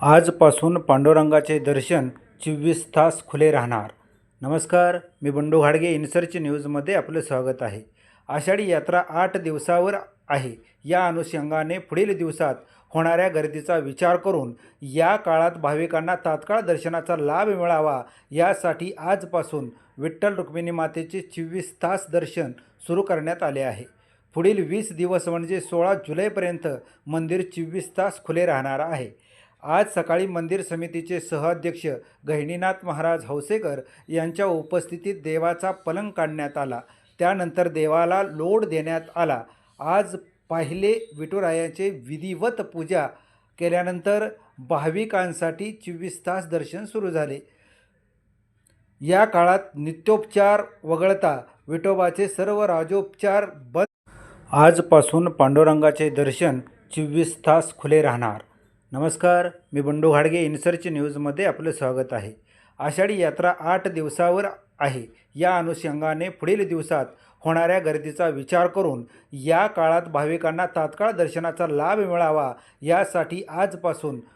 आजपासून पांडुरंगाचे दर्शन चोवीस तास खुले राहणार. नमस्कार मी बंडू घाडगे इनसर्च न्यूजमध्ये आपलं स्वागत आहे. आषाढी यात्रा आठ दिवसावर आहे. या अनुषंगाने पुढील दिवसात होणाऱ्या गर्दीचा विचार करून या काळात भाविकांना तात्काळ दर्शनाचा लाभ मिळावा यासाठी आजपासून विठ्ठल रुक्मिणी मातेचे चोवीस तास दर्शन सुरू करण्यात आले आहे. पुढील वीस दिवस म्हणजे सोळा जुलैपर्यंत मंदिर चोवीस तास खुले राहणार आहे. आज सकाळी मंदिर समितीचे सहअध्यक्ष गहिनीनाथ महाराज हौसेकर यांच्या उपस्थितीत देवाचा पलंग काढण्यात आला. त्यानंतर देवाला लोड देण्यात आला. आज पाहिले विठुरायाचे विधिवत पूजा केल्यानंतर भाविकांसाठी चोवीस तास दर्शन सुरू झाले. या काळात नित्योपचार वगळता विठोबाचे सर्व राजोपचार बंद. आजपासून पांडुरंगाचे दर्शन चोवीस तास खुले राहणार. नमस्कार मी बंडू घाडगे इनसर्च न्यूजमध्ये आपलं स्वागत आहे. आषाढी यात्रा आठ दिवसावर आहे. या अनुषंगाने पुढील दिवसात होणाऱ्या गर्दीचा विचार करून या काळात भाविकांना तात्काळ दर्शनाचा लाभ मिळावा यासाठी आजपासून